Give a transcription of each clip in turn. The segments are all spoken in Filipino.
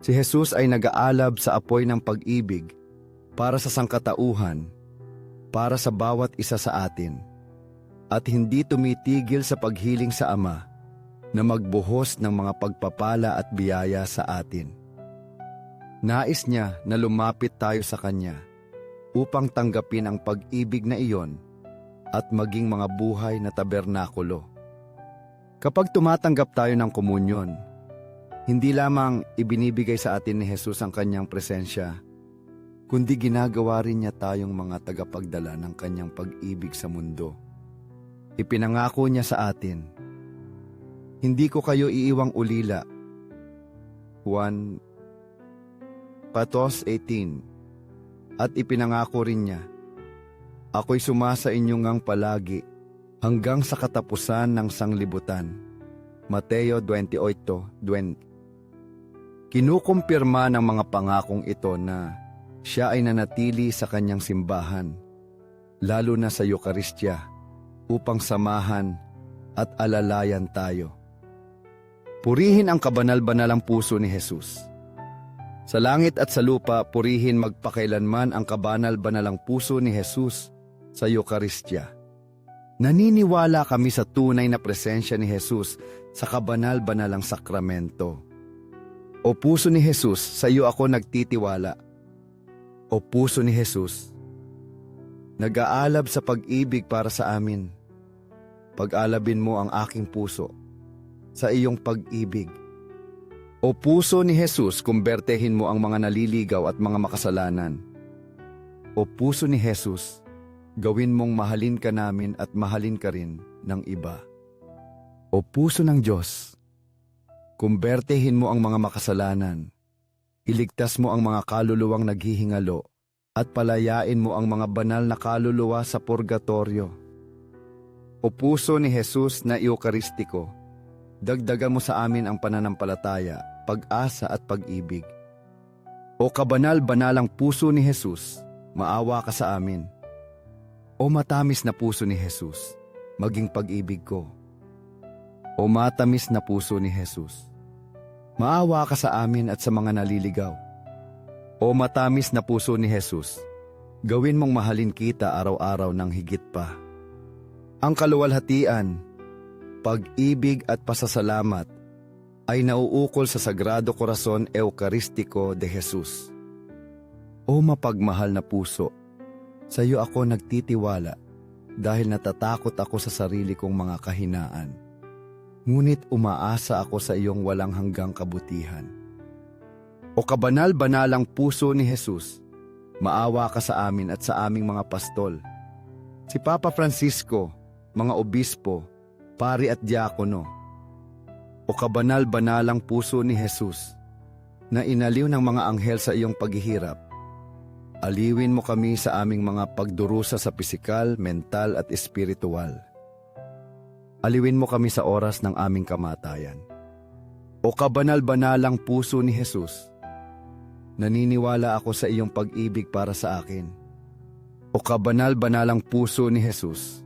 Si Jesus ay nag-aalab sa apoy ng pag-ibig para sa sangkatauhan, para sa bawat isa sa atin, at hindi tumitigil sa paghiling sa Ama na magbuhos ng mga pagpapala at biyaya sa atin. Nais niya na lumapit tayo sa Kanya upang tanggapin ang pag-ibig na iyon at maging mga buhay na tabernakulo. Kapag tumatanggap tayo ng komunyon, hindi lamang ibinibigay sa atin ni Jesus ang kanyang presensya, kundi ginagawa rin niya tayong mga tagapagdala ng kanyang pag-ibig sa mundo. Ipinangako niya sa atin, Hindi ko kayo iiwang ulila. Juan Patos 18 At ipinangako rin niya, Ako'y sumasa inyo ngang palagi hanggang sa katapusan ng sanglibutan. Mateo 28.20 Kinukumpirma ng mga pangakong ito na siya ay nanatili sa kanyang simbahan, lalo na sa Eukaristya, upang samahan at alalayan tayo. Purihin ang kabanal-banalang puso ni Jesus. Sa langit at sa lupa, purihin magpakailanman ang kabanal-banalang puso ni Jesus sa Eukaristya. Naniniwala kami sa tunay na presensya ni Jesus sa kabanal-banalang sakramento. O puso ni Jesus, sa iyo ako nagtitiwala. O puso ni Jesus, nag-aalab sa pag-ibig para sa amin. Pag-alabin mo ang aking puso sa iyong pag-ibig. O puso ni Jesus, kumbertehin mo ang mga naliligaw at mga makasalanan. O puso ni Jesus, gawin mong mahalin ka namin at mahalin ka rin ng iba. O puso ng Diyos, kumbertehin mo ang mga makasalanan. Iligtas mo ang mga kaluluwang naghihingalo at palayain mo ang mga banal na kaluluwa sa purgatorio. O puso ni Jesus na Eukaristiko, dagdagan mo sa amin ang pananampalataya, pag-asa at pag-ibig. O kabanal-banalang puso ni Jesus, maawa ka sa amin. O matamis na puso ni Jesus, maging pag-ibig ko. O matamis na puso ni Jesus, maawa ka sa amin at sa mga naliligaw. O matamis na puso ni Jesus, gawin mong mahalin kita araw-araw ng higit pa. Ang kaluwalhatian, pag-ibig at pasasalamat ay nauukol sa Sagrado Corazon Eukaristiko de Jesus. O mapagmahal na puso, sa iyo ako nagtitiwala dahil natatakot ako sa sarili kong mga kahinaan. Ngunit umaasa ako sa iyong walang hanggang kabutihan. O kabanal-banalang puso ni Jesus, maawa ka sa amin at sa aming mga pastol. Si Papa Francisco, mga obispo, pari at diakono. O kabanal-banalang puso ni Jesus, na inaliw ng mga anghel sa iyong paghihirap. Aliwin mo kami sa aming mga pagdurusa sa pisikal, mental at espiritual. Aliwin mo kami sa oras ng aming kamatayan. O kabanal-banalang puso ni Jesus, naniniwala ako sa iyong pag-ibig para sa akin. O kabanal-banalang puso ni Jesus,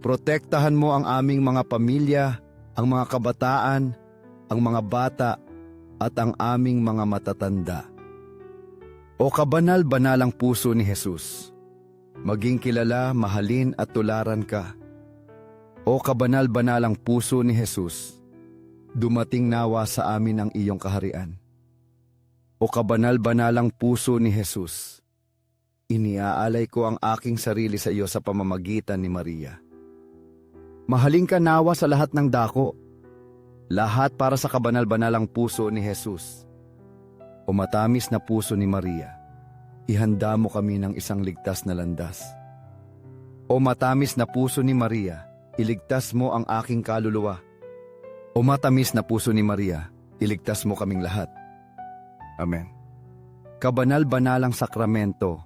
protektahan mo ang aming mga pamilya, ang mga kabataan, ang mga bata, at ang aming mga matatanda. O kabanal-banalang puso ni Jesus, maging kilala, mahalin at tularan ka. O kabanal-banalang puso ni Jesus, dumating nawa sa amin ang iyong kaharian. O kabanal-banalang puso ni Jesus, iniaalay ko ang aking sarili sa iyo sa pamamagitan ni Maria. Mahalin ka nawa sa lahat ng dako, lahat para sa kabanal-banalang puso ni Jesus. O matamis na puso ni Maria, ihanda mo kami ng isang ligtas na landas. O matamis na puso ni Maria, iligtas mo ang aking kaluluwa. O matamis na puso ni Maria, iligtas mo kaming lahat. Amen. Kabanal-banalang sakramento,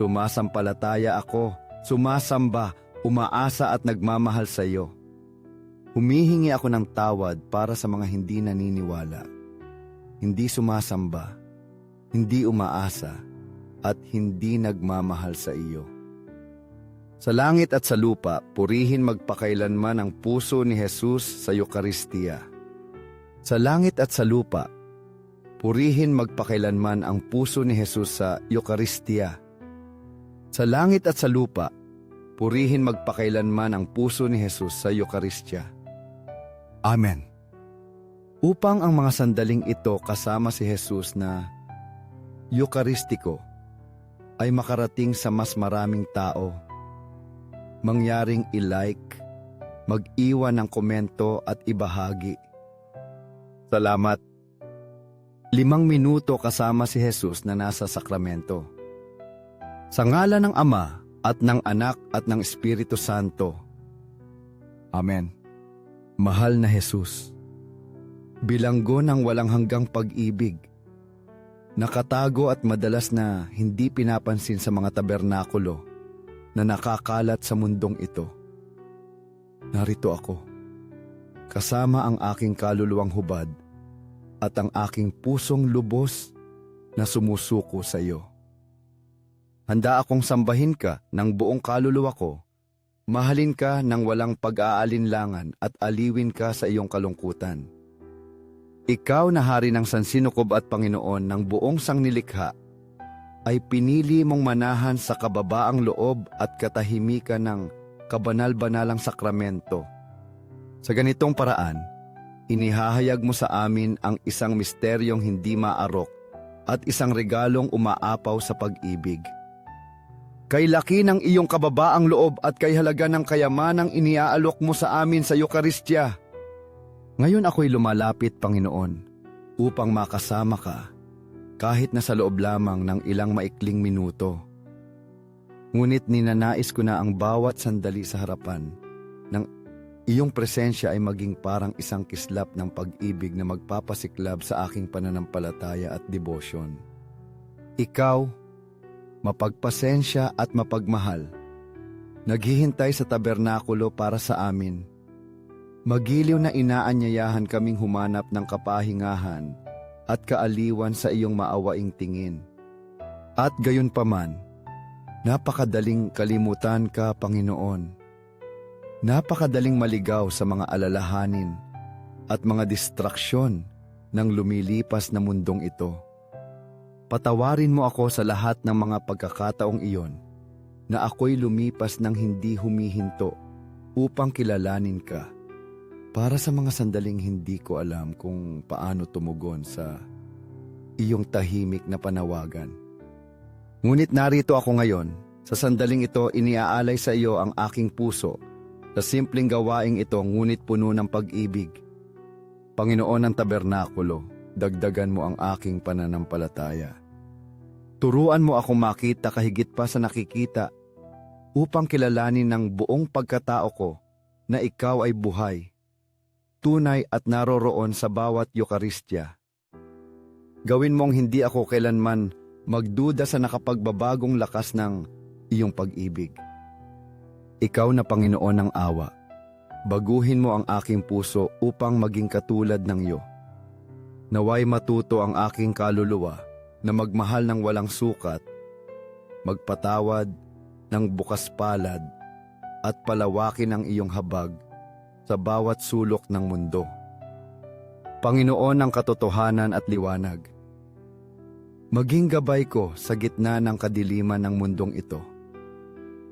sumasampalataya ako, sumasamba, umaasa at nagmamahal sa iyo. Humihingi ako ng tawad para sa mga hindi naniniwala, hindi sumasamba, hindi umaasa, at hindi nagmamahal sa iyo. Sa langit at sa lupa, purihin magpakailanman ang puso ni Jesus sa Eucharistia. Sa langit at sa lupa, Purihin magpakailanman ang puso ni Jesus sa Eucharistia. Sa langit at sa lupa, purihin magpakailanman ang puso ni Jesus sa Eucharistia. Amen. Upang ang mga sandaling ito kasama si Jesus na Eucharistiko ay makarating sa mas maraming tao, mangyaring i-like, mag-iwan ng komento at ibahagi. Salamat. Limang minuto kasama si Jesus na nasa sakramento. Sa ngalan ng Ama at ng Anak at ng Espiritu Santo. Amen. Mahal na Jesus, bilanggo ng walang hanggang pag-ibig, nakatago at madalas na hindi pinapansin sa mga tabernakulo na nakakalat sa mundong ito. Narito ako, kasama ang aking kaluluwang hubad at ang aking pusong lubos na sumusuko sa iyo. Handa akong sambahin ka ng buong kaluluwa ko, mahalin ka ng walang pag-aalinlangan at aliwin ka sa iyong kalungkutan. Ikaw na hari ng sansinukob at Panginoon ng buong sangnilikha, ay pinili mong manahan sa kababaang loob at katahimikan ng kabanal-banalang sakramento. Sa ganitong paraan, inihahayag mo sa amin ang isang misteryong hindi maarok at isang regalong umaapaw sa pag-ibig. Kay laki ng iyong kababaang loob at kay halaga ng kayamanang iniaalok mo sa amin sa Eukaristya. Ngayon ako'y lumalapit, Panginoon, upang makasama ka, kahit na sa loob lamang ng ilang maikling minuto. Ngunit ninanais ko na ang bawat sandali sa harapan ng iyong presensya ay maging parang isang kislap ng pag-ibig na magpapasiklab sa aking pananampalataya at debosyon. Ikaw, mapagpasensya at mapagmahal, naghihintay sa tabernakulo para sa amin. Magiliw na inaanyayahan kaming humanap ng kapahingahan at kaaliwan sa iyong maawaing tingin. At gayon paman, napakadaling kalimutan ka, Panginoon. Napakadaling maligaw sa mga alalahanin at mga distraksyon ng lumilipas na mundong ito. Patawarin mo ako sa lahat ng mga pagkakataong iyon na ako'y lumipas ng hindi humihinto upang kilalanin ka para sa mga sandaling hindi ko alam kung paano tumugon sa iyong tahimik na panawagan. Ngunit narito ako ngayon, sa sandaling ito iniaalay sa iyo ang aking puso sa simpleng gawaing ito ngunit puno ng pag-ibig. Panginoon ng tabernakulo, dagdagan mo ang aking pananampalataya. Turuan mo ako makita kahigit pa sa nakikita upang kilalanin ng buong pagkatao ko na ikaw ay buhay, tunay at naroroon sa bawat Eukaristya. Gawin mong hindi ako kailanman magduda sa nakapagbabagong lakas ng iyong pag-ibig. Ikaw na Panginoon ng awa, baguhin mo ang aking puso upang maging katulad ng iyo. Naway matuto ang aking kaluluwa na magmahal ng walang sukat, magpatawad ng bukas palad at palawakin ang iyong habag sa bawat sulok ng mundo. Panginoon ng katotohanan at liwanag, maging gabay ko sa gitna ng kadiliman ng mundong ito.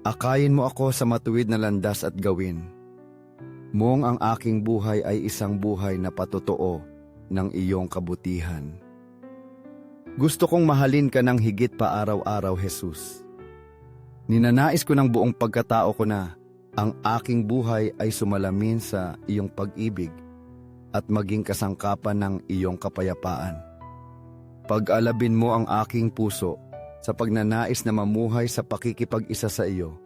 Akayin mo ako sa matuwid na landas at gawin. Mong ang aking buhay ay isang buhay na patotoo ng iyong kabutihan. Gusto kong mahalin ka ng higit pa araw-araw, Jesus. Ninanais ko ng buong pagkatao ko na ang aking buhay ay sumalamin sa iyong pag-ibig at maging kasangkapan ng iyong kapayapaan. Pag-alabin mo ang aking puso sa pagnanais na mamuhay sa pakikipag-isa sa iyo.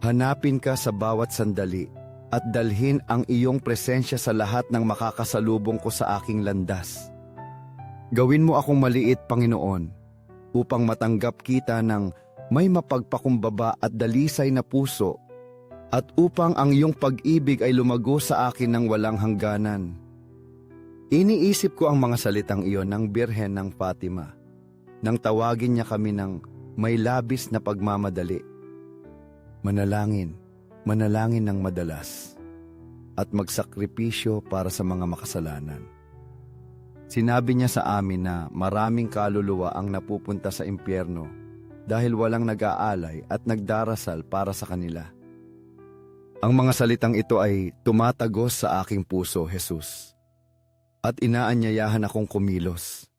Hanapin ka sa bawat sandali at dalhin ang iyong presensya sa lahat ng makakasalubong ko sa aking landas. Gawin mo akong maliit, Panginoon, upang matanggap kita ng may mapagpakumbaba at dalisay na puso at upang ang iyong pag-ibig ay lumago sa akin ng walang hangganan. Iniisip ko ang mga salitang iyon ng Birhen ng Fatima nang tawagin niya kami ng may labis na pagmamadali. Manalangin, manalangin ng madalas at magsakripisyo para sa mga makasalanan. Sinabi niya sa amin na maraming kaluluwa ang napupunta sa impyerno dahil walang nag-aalay at nagdarasal para sa kanila. Ang mga salitang ito ay tumatagos sa aking puso, Jesus. At inaanyayahan akong kumilos.